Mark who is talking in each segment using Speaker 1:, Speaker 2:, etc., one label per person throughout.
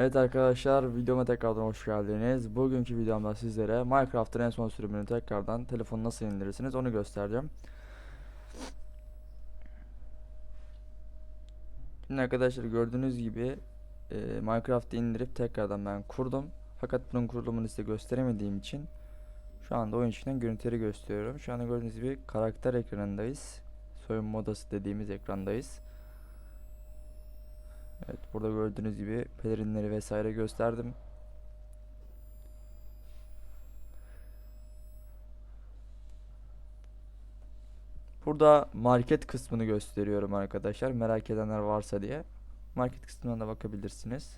Speaker 1: Evet arkadaşlar videoma tekrardan hoş geldiniz. Bugünkü videomda sizlere Minecraft'ın en son sürümünü tekrardan telefonu nasıl indirirsiniz onu göstereceğim. Şimdi arkadaşlar gördüğünüz gibi e, Minecraft'ı indirip tekrardan ben kurdum. Fakat bunun kurulumunu size gösteremediğim için şu anda oyun içinden görüntüleri gösteriyorum. Şu anda gördüğünüz gibi karakter ekranındayız. Soyunma odası dediğimiz ekrandayız. Evet burada gördüğünüz gibi pelerinleri vesaire gösterdim. Burada market kısmını gösteriyorum arkadaşlar. Merak edenler varsa diye. Market kısmına da bakabilirsiniz.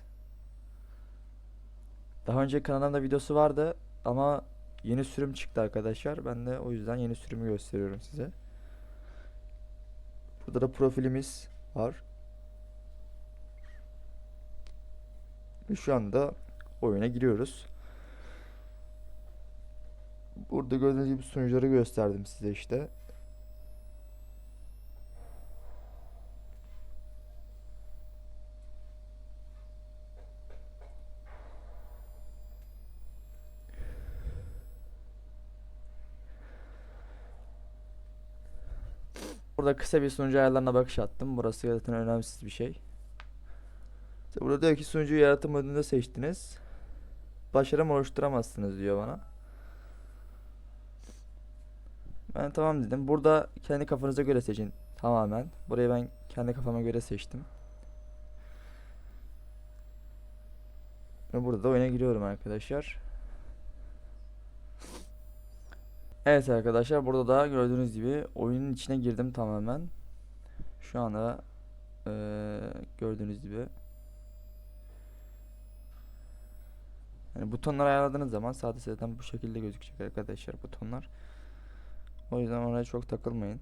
Speaker 1: Daha önce kanalımda videosu vardı ama yeni sürüm çıktı arkadaşlar. Ben de o yüzden yeni sürümü gösteriyorum size. Burada da profilimiz var. Ve şu anda oyuna giriyoruz. Burada gördüğünüz gibi sunucuları gösterdim size işte. Burada kısa bir sunucu ayarlarına bakış attım. Burası zaten önemsiz bir şey. Burada diyor ki sunucuyu yaratım modunda seçtiniz. Başarım oluşturamazsınız diyor bana. Ben tamam dedim. Burada kendi kafanıza göre seçin. Tamamen. Burayı ben kendi kafama göre seçtim. Ve burada da oyuna giriyorum arkadaşlar. Evet arkadaşlar burada da gördüğünüz gibi oyunun içine girdim tamamen. Şu anda eee, gördüğünüz gibi Yani butonları ayarladığınız zaman sağda zaten bu şekilde gözükecek arkadaşlar butonlar. O yüzden oraya çok takılmayın.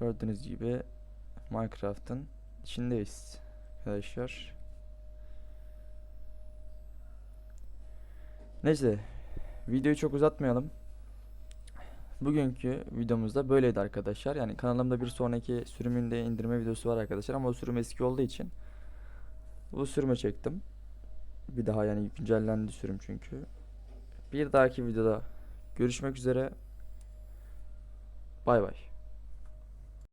Speaker 1: Gördüğünüz gibi Minecraft'ın içindeyiz arkadaşlar. Neyse videoyu çok uzatmayalım. Bugünkü videomuzda böyleydi arkadaşlar. Yani kanalımda bir sonraki sürümünde indirme videosu var arkadaşlar ama o sürüm eski olduğu için bu sürümü çektim. Bir daha yani güncellendi sürüm çünkü. Bir dahaki videoda görüşmek üzere. Bay bay.